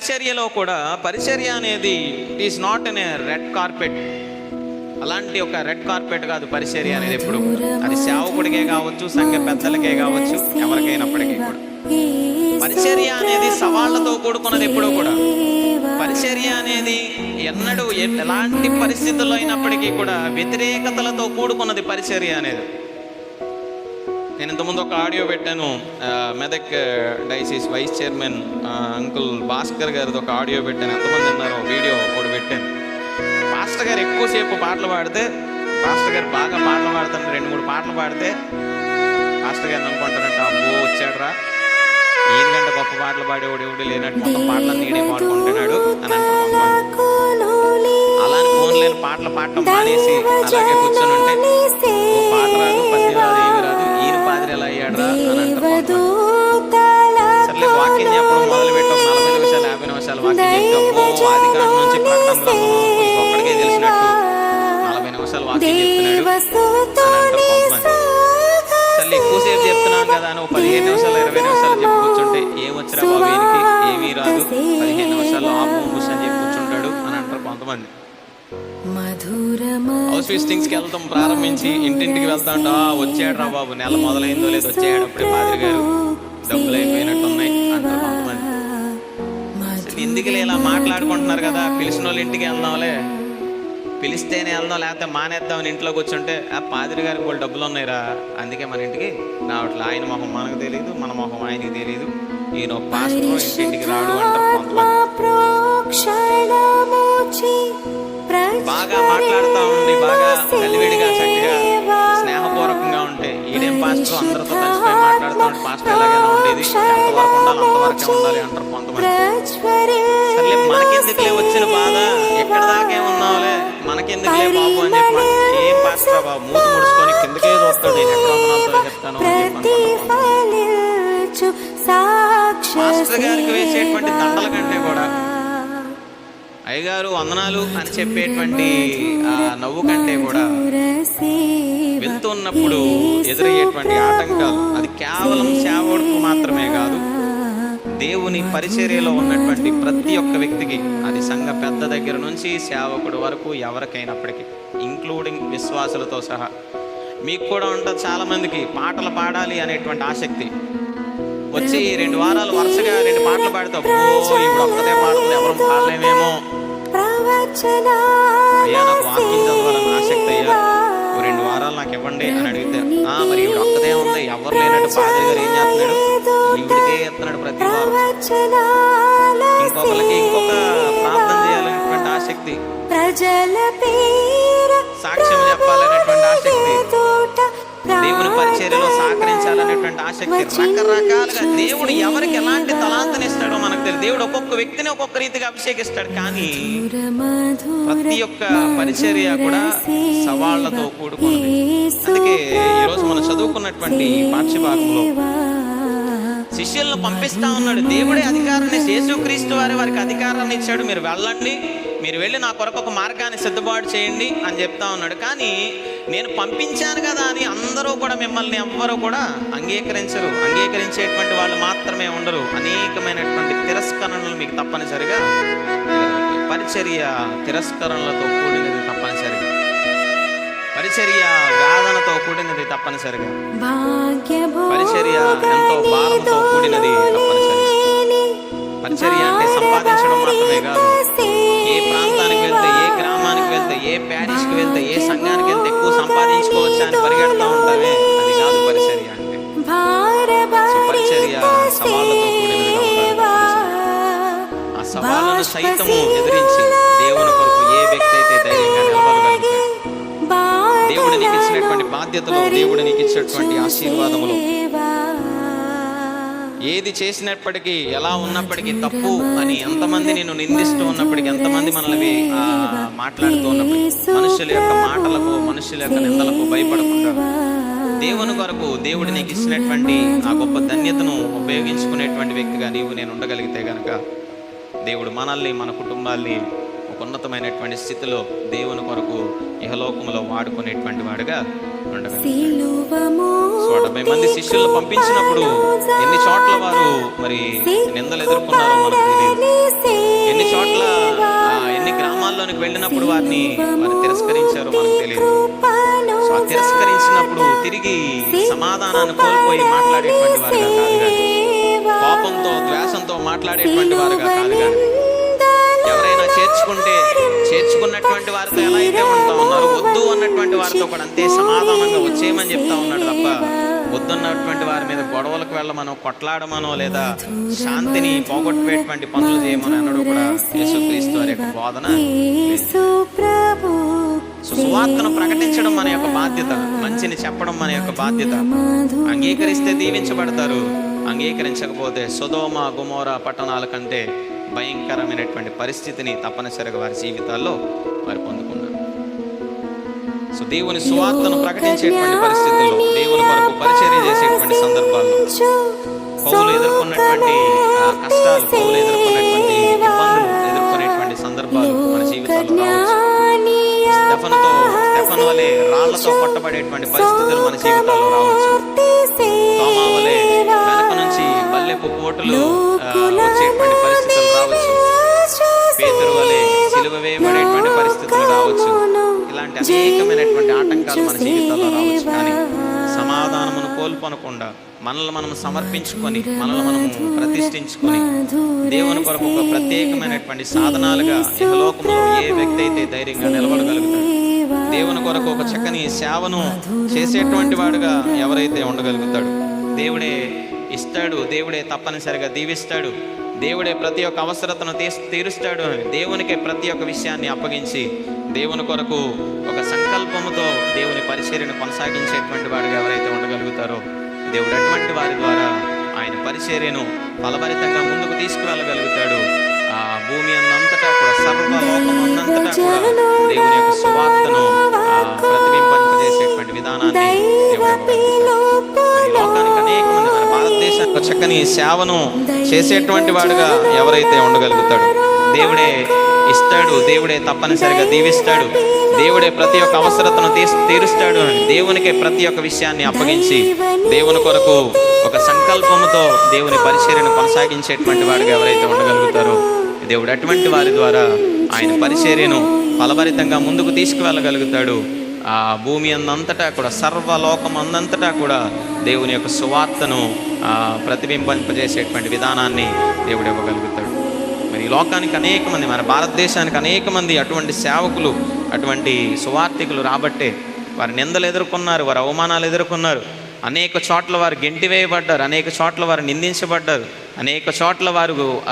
పరిచర్యలో కూడా పరిచర్య అనేది it is not an red carpet అలాంటి ఒక రెడ్ కార్పెట్ కాదు పరిచర్య అనేది ఎప్పుడు అది సేవకుడికే కావచ్చు సంఘ పెద్దలకే కావచ్చు ఎవరికైనప్పటికీ కూడా. పరిచర్య అనేది సవాళ్ళతో కూడుకున్నది ఎప్పుడూ కూడా. పరిచర్య అనేది ఎన్నడూ ఎలాంటి పరిస్థితుల్లో అయినప్పటికీ కూడా వ్యతిరేకతలతో కూడుకున్నది పరిచర్య అనేది. నేను ఇంతకుముందు ఒక ఆడియో పెట్టాను Medak diocese vice chairman uncle Bhaskar గారిది ఒక ఆడియో పెట్టాను. ఎంతమంది విన్నారో వీడియో ఒకటి పెట్టాను. పాస్టర్ గారు ఎక్కువసేపు పాటలు పాడితే పాస్టర్ గారు బాగా పాటలు పాడుతుంటే రెండు మూడు పాటలు పాడితే పాస్టర్ గారిని అనుకుంటారంట అబ్బో వచ్చాడురా. కంటే గొప్ప పాటలు పాడేవాడు ఎవడు లేనట్టు మొత్తం పాటలన్నీ ఈడే పాడుకుంటున్నాడు అని అంటారు. అలా ఫోన్ లేని పాటలు పాడటం మానేసి అలాగే కూర్చొని ఉంటే సర్లే ఎక్కువసేపు చెప్తున్నాం కదా ఒక పదిహేను నిమిషాలు ఇరవై నిమిషాలు చెప్పి కూర్చుంటే ఏం వచ్చినా బాబు ఈయనకి ఏమీ రాదు. పదిహేను నిమిషాలు ఆపు చెప్పి కూర్చుంటాడు అని అంటారు కొంతమంది. హౌస్ విజిటింగ్స్కి వెళ్తాం ప్రారంభించి ఇంటింటికి వెళ్తా ఉంటా. వచ్చాడు రా బాబు నెల మొదలైందో లేదో వచ్చాడు అప్పుడే మాదిరి గారు. డబ్బులు అయిపోయినట్టు ఉన్నాయి అంటారు కొంతమంది. ఎందుకులే ఇలా మాట్లాడుకుంటున్నారు కదా? పిలిచిన వాళ్ళ ఇంటికి వెళ్దాంలే. పిలిస్తేనే వెళ్దాం లేకపోతే మానేద్దామని ఇంట్లో కూర్చుంటే ఆ పాదిరి గారికి వాళ్ళు డబ్బులు ఉన్నాయిరా అందుకే మన ఇంటికి రావట్లే ఆయన మొహం మనకు తెలియదు మన మొహం ఆయనకి తెలియదు ఈయన పాస్టర్ ఇంటింటికి రాడు అంటారు బాగా మాట్లాడుతూ ఉండి బాగా కలివిడిగా చక్కగా స్నేహపూర్వకంగా ఉంటే ఈడేం పాస్టర్? అందరితో కలిసిపోయి మాట్లాడుతూ ఉంటే పాస్టర్ ఎలాగైనా ఉండేది? ఎంతవరకు ఉండాలి అంతవరకే ఉండాలి అంటారు కొంతమంది. సర్లే మనకెందుకులే వచ్చిన బాధ? ఎక్కడ దాకా ఏమున్నావులే మనకెందుకులే బాబు అని చెప్పి ఏం బాబు? మూతి ముడుచుకొని కిందకే చూస్తాడు. నేను ఎక్కడ చెప్తాను. మాస్టర్ గారికి వేసేటువంటి దండల కంటే కూడా అయ్యగారు వందనాలు అని చెప్పేటువంటి ఆ నవ్వు కంటే కూడా వెళ్తున్నప్పుడు ఎదురయ్యేటువంటి ఆటంకాలు అది కేవలం సేవకుడికి మాత్రమే కాదు దేవుని పరిచర్యలో ఉన్నటువంటి ప్రతి ఒక్క వ్యక్తికి అది సంఘ పెద్ద దగ్గర నుంచి సేవకుడు వరకు ఎవరికైనప్పటికీ ఇంక్లూడింగ్ విశ్వాసులతో సహా. మీకు కూడా ఉంటుంది చాలా మందికి పాటలు పాడాలి అనేటువంటి ఆసక్తి. వచ్చి రెండు వారాలు వరుసగా రెండు పాటలు పాడతావు. ఓ ఇప్పుడు పాడుతుంది ఎవరు పాడలేమేమో. అయ్యా నాకు వాక్యం చదవాలని ఆసక్తి. రెండు వారాలు నాకు ఇవ్వండి అని అడిగితే ఆ మరి ఇప్పుడు ఒక్కదే ఉంది ఎవరు లేనట్టు పాదరి గారు ఏం చేస్తున్నాడు? ఈవిడికే ప్రతి వారం. ఇంకొకరికి ఇంకొక ప్రార్థన చేయాలనేటువంటి ఆసక్తి. సాక్ష్యం చెప్పాలనేటువంటి ఆసక్తి. పరిచర్యలో సహకరించాలనేటువంటి ఆసక్తి రకరకాలుగా దేవుడు ఎవరికి ఎలాంటి తలాంతని ఇస్తాడో మనకు తెలియదు. దేవుడు ఒక్కొక్క వ్యక్తిని ఒక్కొక్క రీతిగా అభిషేకిస్తాడు. కానీ ప్రతి ఒక్క పరిచర్య కూడా సవాళ్ళతో కూడుకున్నది. అందుకే ఈరోజు మనం చదువుకున్నటువంటి పాఠ్యభాగంలో శిష్యులను పంపిస్తా ఉన్నాడు. దేవుడే అధికారాన్ని యేసుక్రీస్తు వారి వారికి అధికారాన్ని ఇచ్చాడు. మీరు వెళ్ళండి. మీరు వెళ్ళి నా కొరకు ఒక మార్గాన్ని సిద్ధపాటు చేయండి అని చెప్తా ఉన్నాడు. కానీ నేను పంపించాను కదా అని అందరూ కూడా మిమ్మల్ని ఎవ్వరూ కూడా అంగీకరించరు. అంగీకరించేటువంటి వాళ్ళు మాత్రమే ఉండరు. అనేకమైనటువంటి తిరస్కరణలు మీకు తప్పనిసరిగా పరిచర్య తిరస్కరణలతో కూడినది తప్పనిసరిగా. పరిచర్య వేదనతో కూడినది తప్పనిసరిగా. పరిచర్య ఎంతో భారంతో కూడినది తప్పనిసరిగా. పరిచర్య అంటే సంపాదించడం మాత్రమే కాదు. ఏ ప్యారిష్కి వెళ్తే ఏ సంఘానికి వెళ్తే ఎక్కువ సంపాదించుకోవచ్చా అని పరిగెడతా ఉంటావే అది కాదు పరిచర్య అంటే. పరిచర్య సవాళ్ళతో ఆ సవాళ్ళను సైతము ఎదిరించి దేవుని కొరకు ఏ వ్యక్తి అయితే ధైర్యంగా నిలబడగలుగుతాడు దేవుడు నీకు ఇచ్చినటువంటి బాధ్యతలో దేవుడు నీకు ఇచ్చినటువంటి ఆశీర్వాదములు ఏది చేసినప్పటికీ ఎలా ఉన్నప్పటికీ తప్పు అని ఎంతమంది నిన్ను నిందిస్తూ ఉన్నప్పటికీ ఎంతమంది మనల్ని మాట్లాడుతూ ఉన్నప్పుడు మనుషుల యొక్క మాటలకు మనుషుల యొక్క నిందలకు భయపడకుండా. దేవుని కొరకు దేవుడు నీకు ఇచ్చినటువంటి ఆ గొప్ప ధన్యతను ఉపయోగించుకునేటువంటి వ్యక్తిగా నీవు నేను ఉండగలిగితే గనక దేవుడు మనల్ని మన కుటుంబాల్ని ఉన్నతమైనటువంటి స్థితిలో దేవుని కొరకు ఇహలోకములో వాడుకునేటువంటి వాడుగా ఉండగలి మంది శిష్యులను పంపించినప్పుడు ఎన్ని చోట్ల వారు మరి నిందలు ఎదుర్కొన్నారో మనకు తెలియదు. ఎన్ని చోట్ల ఎన్ని గ్రామాల్లోనికి వెళ్ళినప్పుడు వారిని వారు తిరస్కరించారో మనకు తెలియదు. సో తిరస్కరించినప్పుడు తిరిగి సమాధానాన్ని కోల్పోయి మాట్లాడేటువంటి వారుగా కాదు కోపంతో ద్వేషంతో మాట్లాడేటువంటి వారుగా కాదు చేర్చుకుంటే చేర్చుకున్నటువంటి వారితో ఎలా అయితే ఉంటా ఉన్నారు వద్దు అన్నటువంటి వారితో కూడా అంతే సమాధానంగా వచ్చేయమని చెప్తా ఉన్నాడు తప్ప వద్దున్నటువంటి వారి మీద గొడవలకు వెళ్ళమనో కొట్లాడమనో లేదా శాంతిని పోగొట్టుకునేటువంటి పనులు చేయమని అన్నాడు కూడా యేసుక్రీస్తు వారి యొక్క బోధన. సువార్తను ప్రకటించడం మన యొక్క బాధ్యత మంచిని చెప్పడం మన యొక్క బాధ్యత. అంగీకరిస్తే దీవించబడతారు అంగీకరించకపోతే సుధోమ గుమోరా పట్టణాల కంటే భయంకరమైనటువంటి పరిస్థితిని తప్పనిసరిగా వారి జీవితాల్లో వారు పొందుకున్నారు సో దేవుని సువార్తను ప్రకటించేటువంటి పరిస్థితుల్లో దేవుని కొరకు పరిచర్య చేసేటువంటి సందర్భాల్లో పౌలు ఎదుర్కొన్నటువంటి కష్టాలు పౌలు ఎదుర్కొన్నటువంటి ఇబ్బందులు ఎదుర్కొనేటువంటి సందర్భాలు మన జీవితాల్లో రావచ్చు. స్టెఫనుతో స్టెఫన్ వలె రాళ్ళతో కొట్టబడేటువంటి పరిస్థితులు మన జీవితాల్లో రావచ్చు. తోమా వలె వెనక బల్లెపు పోటులు వచ్చేటువంటి పరిస్థితులు రావచ్చు. పేతురు వలె సిలువ వేయబడేటువంటి పరిస్థితులు రావచ్చు. ఇలాంటి అనేకమైనటువంటి ఆటంకాలు మన జీవితాల్లో రావచ్చు. కానీ సమాధానమును కోల్పోనకుండా మనల్ని మనం సమర్పించుకొని మనల్ని మనం ప్రతిష్ఠించుకొని దేవుని కొరకు ఒక ప్రత్యేకమైనటువంటి సాధనాలుగా ఇహలోకంలో ఏ వ్యక్తి అయితే ధైర్యంగా నిలబడగలుగుతాడు దేవుని కొరకు ఒక చక్కని సేవను చేసేటువంటి వాడుగా ఎవరైతే ఉండగలుగుతాడు దేవుడే ఇస్తాడు. దేవుడే తప్పనిసరిగా దీవిస్తాడు. దేవుడే ప్రతి ఒక్క అవసరతను తీస్- తీరుస్తాడు అని దేవునికే ప్రతి ఒక్క విషయాన్ని అప్పగించి దేవుని కొరకు ఒక సంకల్పముతో దేవుని పరిచర్యను కొనసాగించేటువంటి వాడుగా ఎవరైతే ఉండగలుగుతారో దేవుడు అటువంటి వారి ద్వారా ఆయన పరిచర్యను ఫలభరితంగా ముందుకు తీసుకువెళ్ళగలుగుతాడు ఆ భూమి అన్నంతటా కూడా సర్వలోకం అన్నంతటా కూడా దేవుని యొక్క సువార్తను చక్కని సేవను చేసేటువంటి వాడుగా ఎవరైతే ఉండగలుగుతాడు దేవుడే ఇస్తాడు దేవుడే తప్పనిసరిగా దీవిస్తాడు దేవుడే ప్రతి ఒక్క అవసరతను తీస్- తీరుస్తాడు అని దేవునికే ప్రతి ఒక్క విషయాన్ని అప్పగించి దేవుని కొరకు ఒక సంకల్పముతో దేవుని పరిచర్యను కొనసాగించేటువంటి వాడుగా ఎవరైతే ఉండగలుగుతారో దేవుడు అటువంటి వారి ద్వారా ఆయన పరిచర్యను ఫలభరితంగా ముందుకు తీసుకువెళ్ళగలుగుతాడు. ఆ భూమి అందంతటా కూడా సర్వలోకం అందంతటా కూడా దేవుని యొక్క సువార్తను ప్రతిబింబింపజేసేటువంటి విధానాన్ని దేవుడు ఇవ్వగలుగుతాడు. మరి ఈ లోకానికి అనేక మంది మన భారతదేశానికి అనేక మంది అటువంటి సేవకులు అటువంటి సువార్థికులు రాబట్టే వారి నిందలు ఎదుర్కొన్నారు వారి అవమానాలు ఎదుర్కొన్నారు. అనేక చోట్ల వారు గెంటివేయబడ్డారు అనేక చోట్ల వారు నిందించబడ్డారు. అనేక చోట్ల వారు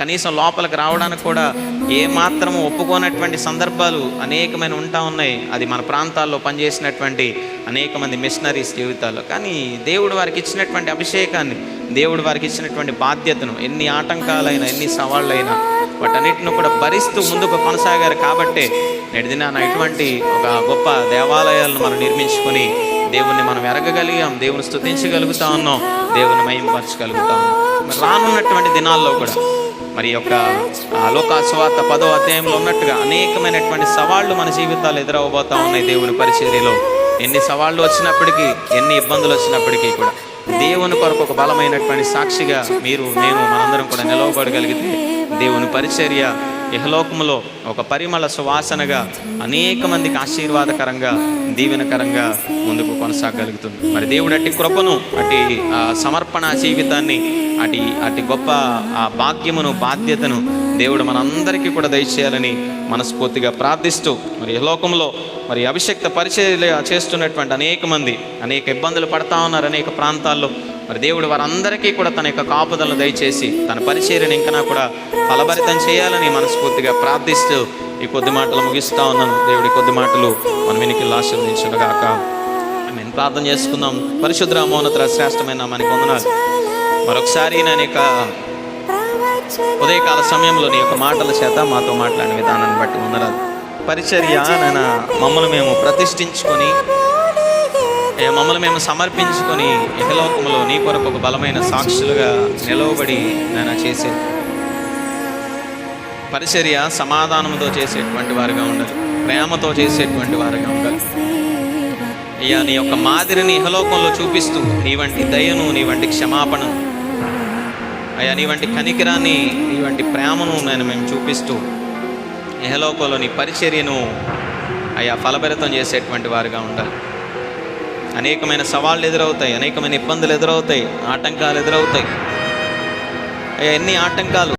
కనీసం లోపలికి రావడానికి కూడా ఏ మాత్రము ఒప్పుకోనటువంటి సందర్భాలు అనేకమైన ఉంటా ఉన్నాయి. అది మన ప్రాంతాల్లో పనిచేసినటువంటి అనేక మంది మిషనరీస్ జీవితాల్లో. కానీ దేవుడు వారికి ఇచ్చినటువంటి అభిషేకాన్ని దేవుడు వారికి ఇచ్చినటువంటి బాధ్యతను ఎన్ని ఆటంకాలైనా ఎన్ని సవాళ్ళైనా వాటన్నిటిని కూడా భరిస్తూ ముందుకు కొనసాగారు కాబట్టే నేటి ఇటువంటి ఒక గొప్ప దేవాలయాలను మనం నిర్మించుకొని దేవుణ్ణి మనం ఎరగగలిగాం దేవుని స్థుతించగలుగుతా ఉన్నాం దేవుని మయంపరచగలుగుతా ఉన్నాం. రానున్నటువంటి దినాల్లో కూడా మరి యొక్క ఆ, లోకాసువార్త పదో అధ్యాయంలో ఉన్నట్టుగా అనేకమైనటువంటి సవాళ్ళు మన జీవితాలు ఎదురవబోతా ఉన్నాయి దేవుని పరిచర్యలో. ఎన్ని సవాళ్ళు వచ్చినప్పటికీ ఎన్ని ఇబ్బందులు వచ్చినప్పటికీ కూడా. దేవుని కొరకు ఒక బలమైనటువంటి సాక్షిగా మీరు నేను మనందరం కూడా నిలవబడగలిగితే దేవుని పరిచర్య ఇహలోకములో ఒక పరిమళ సువాసనగా అనేక మందికి ఆశీర్వాదకరంగా దీవెనకరంగా ముందుకు కొనసాగలుగుతుంది. మరి దేవుడు అట్టి కృపను అటు సమర్పణ జీవితాన్ని అటు అటు గొప్ప ఆ భాగ్యమును బాధ్యతను దేవుడు మనందరికీ కూడా దయచేయాలని మనస్ఫూర్తిగా ప్రార్థిస్తూ మరి లోకంలో మరి అభిషక్త పరిచర్య చేస్తున్నటువంటి అనేక మంది అనేక ఇబ్బందులు పడతా ఉన్నారు అనేక ప్రాంతాల్లో మరి దేవుడు వారందరికీ కూడా తన యొక్క కాపుదలను దయచేసి తన పరిచర్యను ఇంకా కూడా ఫలభరితం చేయాలని మనస్ఫూర్తిగా ప్రార్థిస్తూ ఈ కొద్ది మాటలు ముగిస్తా ఉన్నాను. దేవుడి కొద్ది మాటలు మన వెనికి ఆశీర్వదించుగాక మేము ప్రార్థన చేసుకుందాం. పరిశుద్ర మౌనతర శ్రేష్టమైన మనకి వందనాలు. మరొకసారి నేను యొక్క ఉదయకాల సమయంలో నీ యొక్క మాటల చేత మాతో మాట్లాడిన విధానాన్ని బట్టి వందనాలు. పరిచర్య నాయన మమ్మల్ని మేము ప్రతిష్ఠించుకొని మమ్మల్ని మేము సమర్పించుకొని ఇహలోకములో నీ కొరకు ఒక బలమైన సాక్షులుగా నిలవబడి నేను చేసే పరిచర్య సమాధానంతో చేసేటువంటి వారుగా ఉండాలి. ప్రేమతో చేసేటువంటి వారుగా ఉండాలి. అయ్యా నీ యొక్క మాదిరిని ఇహలోకంలో చూపిస్తూ నీ వంటి దయను నీ వంటి క్షమాపణను అయ్యా నీ వంటి కనికిరాన్ని నీ వంటి ప్రేమను నేను మేము చూపిస్తూ ఇహలోకంలో నీ పరిచర్యను అయ్యా ఫలభరితం చేసేటువంటి వారుగా ఉండాలి. అనేకమైన సవాళ్ళు ఎదురవుతాయి అనేకమైన ఇబ్బందులు ఎదురవుతాయి ఆటంకాలు ఎదురవుతాయి. అయ్యా ఎన్ని ఆటంకాలు.